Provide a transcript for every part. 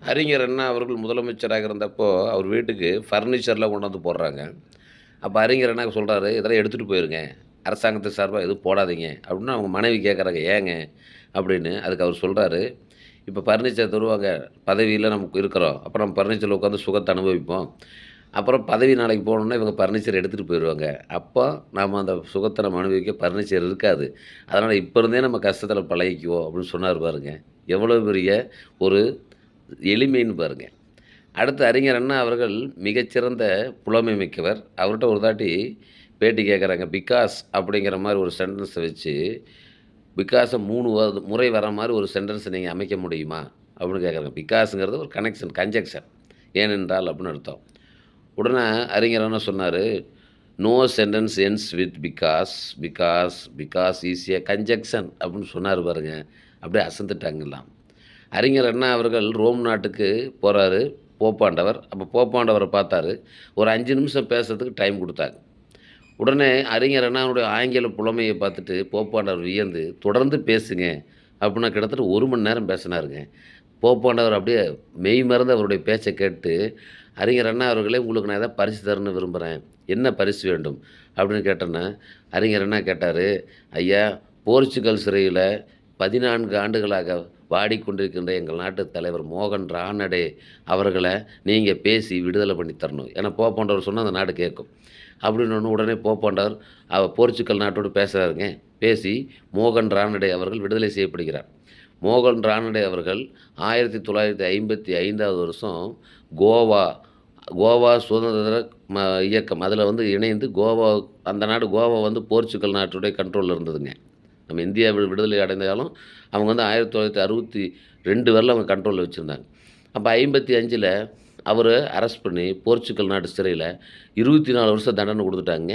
அறிஞர் அண்ணா அவர்கள் முதலமைச்சராக இருந்தப்போ அவர் வீட்டுக்கு ஃபர்னிச்சர்லாம் கொண்டு வந்து போடுறாங்க. அப்போ அறிஞர் அண்ணா சொல்கிறாரு இதெல்லாம் எடுத்துகிட்டு போயிருங்க. அரசாங்கத்து சார்பாக எதுவும் போடாதீங்க. அப்படின்னு அவங்க மனைவி கேட்குறாங்க ஏங்க? அப்படின்னு அதுக்கு அவர் சொல்கிறாரு இப்போ ஃபர்னிச்சர் தருவாங்க. பதவியில் நமக்கு இருக்கிறோம். அப்புறம் நம்ம ஃபர்னிச்சரில் உட்காந்து சுகத்தை அனுபவிப்போம். அப்புறம் பதவி நாளைக்கு போகணுன்னா இவங்க ஃபர்னிச்சர் எடுத்துகிட்டு போயிடுவாங்க அப்போ நாம் அந்த சுகத்தை நம்ம அனுபவிக்க ஃபர்னிச்சர் இருக்காது. அதனால் இப்போ இருந்தே நம்ம கஷ்டத்தில் பழகிக்குவோம். அப்படின்னு சொன்னார் பாருங்க. எவ்வளோ பெரிய ஒரு எளிமைன்னு பாருங்க. அடுத்து அறிஞர் அண்ணா அவர்கள் மிகச்சிறந்த புலமை மிக்கவர். அவர்கிட்ட ஒரு தாட்டி பேட்டி கேட்குறாங்க பிகாஸ் அப்படிங்கிற மாதிரி ஒரு சென்டென்ஸை வச்சு பிகாஸை மூணு முறை வர மாதிரி ஒரு சென்டென்ஸை நீங்கள் அமைக்க முடியுமா? அப்படின்னு கேட்குறாங்க பிகாஸுங்கிறது ஒரு கனெக்ஷன் கன்ஜெக்ஷன் ஏனென்றால் அப்படின்னு அர்த்தம். உடனே அறிஞர் என்ன சொன்னார் no sentence ends with because because because ஈஸியாக கன்ஜெக்ஷன் அப்படின்னு சொன்னார் பாருங்க. அப்படியே அசந்துட்டாங்கலாம் அறிஞர் அண்ணா அவர்கள் ரோம் நாட்டுக்கு போகிறாரு போப்பாண்டவர் அப்போ போப்பாண்டவரை பார்த்தாரு. ஒரு அஞ்சு நிமிஷம் பேசுறதுக்கு டைம் கொடுத்தாங்க உடனே அறிஞர் அண்ணாவுடைய ஆங்கில புலமையை பார்த்துட்டு போப்பாண்டவர் வியந்து தொடர்ந்து பேசுங்க. அப்படின்னா கிட்டத்தட்ட ஒரு மணி நேரம் பேசினாருங்க. போப்பாண்டவர் அப்படியே மெய் மறந்து அவருடைய பேச்சை கேட்டு அறிஞர் அண்ணா அவர்களே உங்களுக்கு நான் எதாவது பரிசு தரணும்னு விரும்புகிறேன் என்ன பரிசு வேண்டும்? அப்படின்னு கேட்டேன்னா அறிஞர் அண்ணா கேட்டார் ஐயா போர்ச்சுகல் சிறையில் பதினான்கு ஆண்டுகளாக வாடிக்கொண்டிருக்கின்ற எங்கள் நாட்டு தலைவர் மோகன் ரானடே அவர்களை நீங்கள் பேசி விடுதலை பண்ணி தரணும். ஏன்னா போப்பாண்டவர் சொன்னால் அந்த நாடு கேட்கும். அப்படின்னு உடனே போப்பாண்டவர் அவர் போர்ச்சுகல் நாட்டோடு பேசுகிறாருங்க பேசி மோகன் ரானடே அவர்கள் விடுதலை செய்யப்படுகிறார். மோகன் ரானடே அவர்கள் ஆயிரத்தி தொள்ளாயிரத்தி ஐம்பத்தி ஐந்தாவது வருஷம் கோவா கோவா சுதந்திர ம இயக்கம். அதில் வந்து இணைந்து கோவா அந்த நாடு கோவா வந்து போர்ச்சுக்கல் நாட்டுடைய கண்ட்ரோலில் இருந்ததுங்க. நம்ம இந்தியா விடுதலை அடைந்தாலும் அவங்க வந்து ஆயிரத்தி தொள்ளாயிரத்தி அறுபத்தி ரெண்டு வரல அவங்க கண்ட்ரோலில் வச்சுருந்தாங்க. அப்போ ஐம்பத்தி அஞ்சில் அவர் அரெஸ்ட் பண்ணி போர்ச்சுகல் நாட்டு சிறையில் இருபத்தி நாலு வருஷம் தண்டனை கொடுத்துட்டாங்க.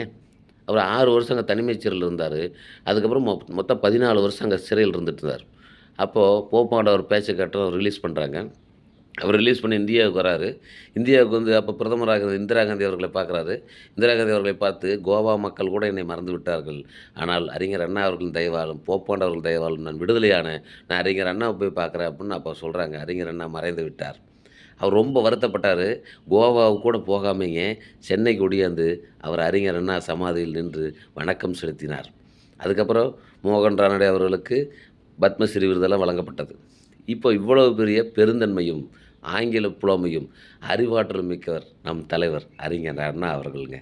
அவர் ஆறு வருஷம் அங்கே தனிமைச் சிறையில் இருந்தார். அதுக்கப்புறம் மொ மொத்தம் பதினாலு வருஷம் அங்கே சிறையில் இருந்துட்டு இருந்தார். அப்போது போப்பாண்டவர் பேச்சை கேட்டு ரிலீஸ் பண்ணுறாங்க அவர் ரிலீஸ் பண்ணி இந்தியாவுக்கு வராரு. இந்தியாவுக்கு வந்து அப்போ பிரதமராக இருந்த இந்திரா காந்தி அவர்களை பார்க்குறாரு. இந்திரா காந்தி அவர்களை பார்த்து கோவா மக்கள் கூட என்னை மறந்து விட்டார்கள். ஆனால் அறிஞர் அண்ணா அவர்களின் தயவாலும் போப்பாண்டவர்கள் தயவாலும் நான் விடுதலையான நான் அறிஞர் அண்ணாவை போய் பார்க்குறேன் அப்படின்னு அப்போ சொல்கிறாங்க அறிஞர் அண்ணா மறைந்து விட்டார். அவர் ரொம்ப வருத்தப்பட்டார். கோவாவுக்கு கூட போகாமைங்க சென்னைக்கு ஒடியாந்து அவர் அறிஞர் அண்ணா சமாதியில் நின்று வணக்கம் செலுத்தினார். அதுக்கப்புறம் மோகன் ரானடே அவர்களுக்கு பத்மஸ்ரீ விருதெல்லாம் வழங்கப்பட்டது. இப்போ இவ்வளவு பெரிய பெருந்தன்மையும் ஆங்கில புலமையும் அறிவாற்றல் மிக்கவர் நம் தலைவர் அறிஞர் அண்ணா அவர்களுங்க.